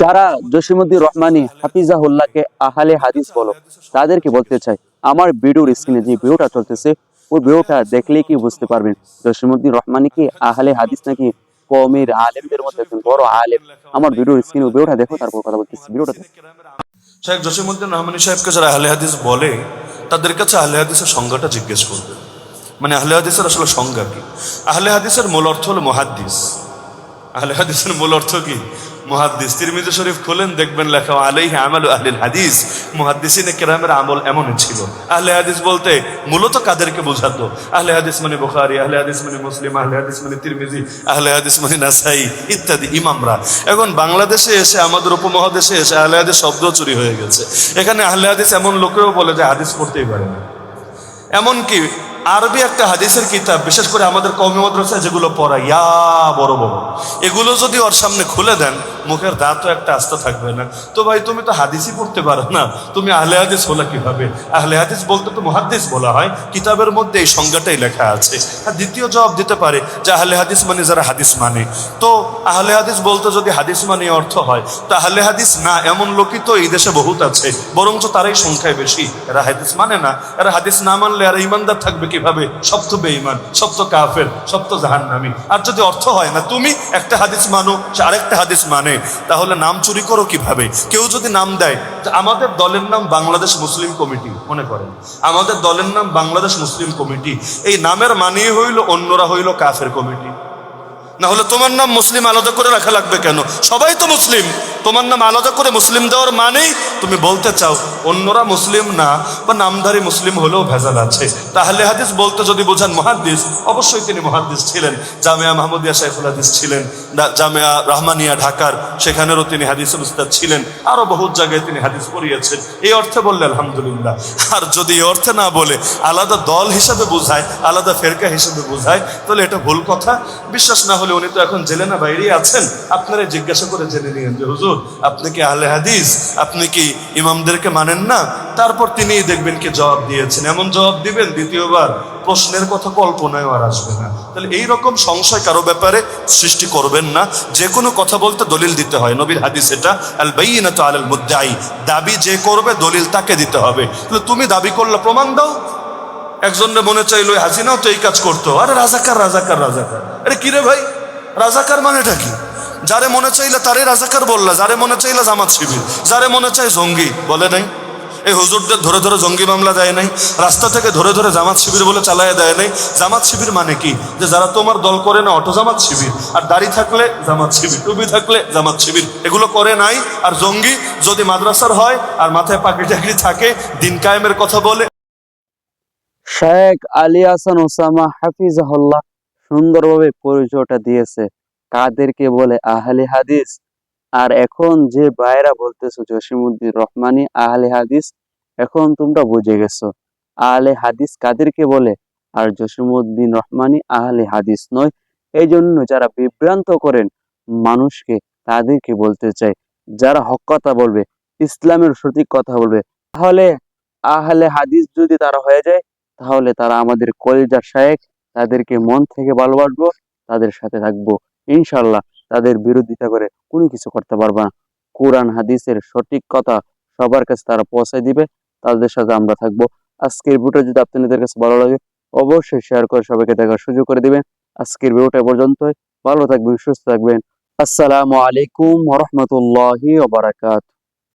যারা জসিমুদ্দিন রহমানি হাফিজাহুল্লাহকে আহলে হাদিস বলো, তাদেরকে বলতে চাই, আমার ভিডিওর স্ক্রিনে যে ভিডিওটা চলতেছে, ওই ভিডিওটা দেখলেই কি বুঝতে পারবেন? জসিমুদ্দিন রহমানি কি আহলে হাদিস নাকি কমের আলেমদের মধ্যে একজন বড় আলেম? আমার ভিডিওর স্ক্রিনে ভিডিওটা দেখো, তারপর কথা বলতেছি, ভিডিওটা। শেখ জসিমুদ্দিন রহমানী সাহেবকে যারা আহলে হাদিস বলে, তাদের কাছে আহলে হাদিসের সংজ্ঞাটা জিজ্ঞেস করবে। মানে আহলে হাদিসের আসলে সংজ্ঞা কি? আহলে হাদিসের মূল অর্থ হলো মহাদ্দিস। আহলে হাদিসের মূল অর্থ কি? মুহাদ্দিস তিরমিজি শরীফ খোলেন, দেখবেন লেখা, আলাইহি আমালু আহলিল হাদিস। মুহাদ্দিসিনে কেরামের আমল এমনই ছিল। আহলে হাদিস বলতে মূলত কাদেরকে বোঝাতো? আহলে হাদিস মানে বুখারী, আহলে হাদিস মানে মুসলিম, আহলে হাদিস মানে তিরমিজি, আহলে হাদিস মানে নাসাই ইত্যাদি, ইমামরা। এখন বাংলাদেশে এসে, আমাদের উপমহাদেশে এসে আহলে হাদিস শব্দ চুরি হয়ে গেছে। এখানে আহলে হাদিস এমন লোকেও বলে যে হাদিস পড়তেই পারে না। এমনকি আরবি একটা হাদিসের কিতাব, বিশেষ করে আমাদের কমি মাদ্রাসায় যেগুলো পড়া ইয়া বড় বড়। এগুলো যদি ওর সামনে খুলে দেন মুখের দাঁতও একটা আস্থা থাকবে না। তো ভাই, তুমি তো হাদিসই পড়তে পারো না। তুমি আহলে হাদিস হলা কীভাবে? আহলে হাদিস বলতে তো মুহাদ্দিস বলা হয়। কিতাবের মধ্যে এই সংজ্ঞাটাই লেখা আছে। আর দ্বিতীয় জবাব দিতে পারে যে আহলে হাদিস মানে যারা হাদিস মানে। তো আহলে হাদিস বলতে যদি হাদিস মানে অর্থ হয়, তো আহলে হাদিস না, এমন লোকই তো এই দেশে বহুত আছে। বরঞ্চ তারাই সংখ্যায় বেশি। এরা হাদিস মানে না। এরা হাদিস না মানলে এরা ইমানদার থাকবে কীভাবে? সব তো বেঈমান, সব তো কাফের, সব তো জাহান্নামী। আর যদি অর্থ হয় না, তুমি একটা হাদিস মানো আরেকটা হাদিস মানে। তাহলে নাম চুরি করো কীভাবে? কেউ যদি নাম দেয় আমাদের দলের নাম বাংলাদেশ মুসলিম কমিটি, মনে করেন। আমাদের দলের নাম বাংলাদেশ মুসলিম কমিটি, এই নামের মানেই হইল অন্যরা হইল কাফের কমিটি। না হলে তোমার নাম মুসলিম আলাদা করে রাখা লাগবে কেন? সবাই তো মুসলিম। তোমার নাম আলাদা করে মুসলিম দেওয়ার মানেই তুমি বলতে চাও, অন্যরা মুসলিম না, বা নামধারী মুসলিম হলেও ভেজাল আছে। তাহলে হাদিস বলতে যদি বোঝান মহাদ্দিস, অবশ্যই তিনি মহাদিস ছিলেন। জামিয়া মাহমুদিয়া শাইফুল হাদিস ছিলেন জামিয়া রহমানিয়া ঢাকার, সেখানেরও তিনি হাদিসের উস্তাদ ছিলেন। আরও বহুত জায়গায় তিনি হাদিস পড়িয়েছেন। এই অর্থে বললে আলহামদুলিল্লাহ। আর যদি এই অর্থে না বলে, আলাদা দল হিসাবে বোঝায়, আলাদা ফেরকা হিসাবে বোঝায়, তাহলে এটা ভুল কথা। বিশ্বাস না হলে উনি তো এখন জেলে না বাইরেই আছেন। আপনারা জিজ্ঞাসা করে জেনে নিয়েন যে, হুজুর আপনি কি আহলে হাদিস? আপনি কি ইমামদেরকে মানেন না? তারপর তিনিই দেখবেন কি জবাব দিয়েছেন। এমন জবাব দিবেন দ্বিতীয়বার, প্রশ্নের কথা কল্পনায় আর আসবে না। তাহলে এই রকম সংশয় কারও ব্যাপারে সৃষ্টি করবেন না। যে কোনো কথা বলতে দলিল দিতে হয়। নবীর হাদিস এটা, আল বাইনাতু আলাল মুদ্দাই দাবি যে করবে, দলিল তাকে দিতে হবে। তাহলে তুমি দাবি করলে প্রমাণ দাও। একজনের মনে চাইলো হাসিনাও তো এই কাজ করতো। আরে রাজাকার রাজাকার রাজাকার। আরে কিরে ভাই? রাজাকার মানেটা কি? যারে মনে চাইলে তারে রাজাকার বললা, যারে মনে চাইলে জামাত শিবির, যারে মনে চাই জঙ্গি, বলে নাই। এই হুজুরদের ধরে ধরে জঙ্গি মামলা দেয় নাই, রাস্তা থেকে ধরে ধরে জামাত শিবির বলে চালায় দেয় নাই। জামাত শিবির মানে কি? যে যারা তোমার দল করে না, অটো জামাত শিবির, আর দাড়ি থাকলে জামাত শিবির, টুপি থাকলে জামাত শিবির, এগুলো করে নাই। আর জঙ্গি যদি মাদ্রাসার হয়, আর মাথায় পাখি টাকরি থাকে, দিন কায়েমের কথা বলে। শেখ আলী হাসান ওসামা হাফিজাহুল্লাহ সুন্দরভাবে পরিচয়টা দিয়েছে। কাদেরকে বলে, আহলে হাদিস। আর এখন যে ভাইরা বলতেছো জসিমুদ্দিন রহমানি, আহলে হাদিস, এখন তোমরা বুঝে গেছো। আহলে হাদিস কাদেরকে বলে? আর জসিমুদ্দিন রহমানি, আহলে হাদিস নয়। এই জন্য যারা বিভ্রান্ত করেন মানুষকে, তাদেরকে বলতে চাই, যারা হক কথা বলবে, ইসলামের সঠিক কথা বলবে, তাহলে আহলে হাদিস যদি তারা হয়ে যায়, তাহলে তারা আমাদের কলিজার শায়েক তাদেরকে মন থেকে ভালোবাসবো, তাদের সাথে থাকব। ইনশাল্লাহ তাদের বিরোধিতা করে কোনো কিছু করতে পারবে না। কোরআন, হাদিসের সঠিক কথা সবার কাছে তারা পৌঁছে দিবে। তাদের সাথে আমরা থাকব। আজকের ভিডিও যদি আপনাদের কাছে ভালো লাগে, অবশ্যই শেয়ার করে সবাইকে দেখার সুযোগ করে দিবেন। আজকের ভিডিওটা পর্যন্ত ভালো থাকবেন, সুস্থ থাকবেন। আসসালামু আলাইকুম রহমতুল্লাহ ওবারাকাত